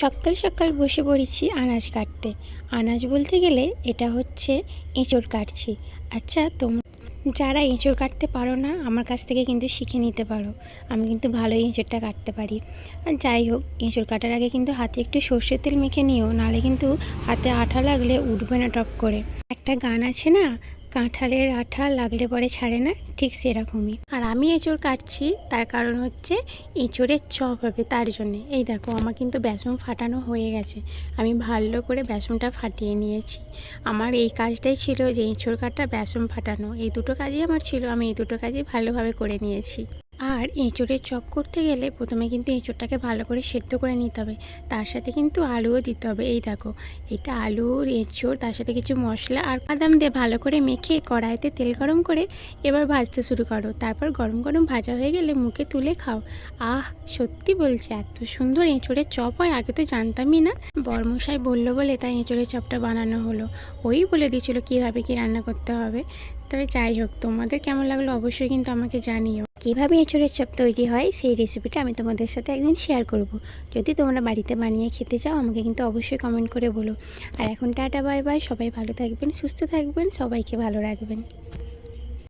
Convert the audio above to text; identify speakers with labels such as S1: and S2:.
S1: সকাল সকাল বসে পড়েছি আনাজ কাটতে। আনাজ বলতে গেলে এটা হচ্ছে এঁচড় কাটছি। আচ্ছা তোম, যারা এঁচড় কাটতে পারো না, আমার কাছ থেকে কিন্তু শিখে নিতে পারো। আমি কিন্তু ভালোই এঁচড়টা কাটতে পারি। আর যাই হোক, এঁচড় কাটার আগে কিন্তু হাতে একটু সর্ষের তেল মেখে নিও, নাহলে কিন্তু হাতে আঠা লাগলে উঠবে না টপ করে। একটা গান আছে না কাঁঠালের আঠা লাগলে পরে ছাড়ে না, ঠিক সেরকমই। আর আমি এঁচড় কাটছি, তার কারণ হচ্ছে এঁচড়ের চপ হবে তার জন্যে। এই দেখো, আমার কিন্তু বেসন ফাটানো হয়ে গেছে। আমি ভালো করে বেসনটা ফাটিয়ে নিয়েছি। আমার এই কাজটাই ছিল যে এঁচড় কাটা, বেসন ফাটানো। এই দুটো কাজই আমার ছিল, আমি এই দুটো কাজই ভালোভাবে করে নিয়েছি। আর এঁচড়ের চপ করতে গেলে প্রথমে কিন্তু এঁচড়টাকে ভালো করে সেদ্ধ করে নিতে হবে। তার সাথে কিন্তু আলুও দিতে হবে। এই দেখো, এটা আলুর এঁচড়, তার সাথে কিছু মশলা আর বাদাম দিয়ে ভালো করে মেখে কড়াইতে তেল গরম করে এবার ভাজতে শুরু করো। তারপর গরম গরম ভাজা হয়ে গেলে মুখে তুলে খাও। আহ, সত্যি বলছে, এত সুন্দর এঁচড়ের চপ হয়, আগে তো জানতামই না। বর্মশাই বলল বলে তাই এঁচড়ের চপটা বানানো হলো। ওই বলে দিয়েছিল কীভাবে কী রান্না করতে হবে। তবে যাই হোক, তোমাদের কেমন লাগল অবশ্যই কিন্তু আমাকে জানিও। কীভাবে এঁচড়ের চপ তৈরি হয় সেই রেসিপিটা আমি তোমাদের সাথে একদিন শেয়ার করব। যদি তোমরা বাড়িতে বানিয়ে খেতে চাও, আমাকে কিন্তু অবশ্যই কমেন্ট করে বলো। আর এখন টাটা বাই বাই সবাই ভালো থাকবেন, সুস্থ থাকবেন, সবাইকে ভালো রাখবেন।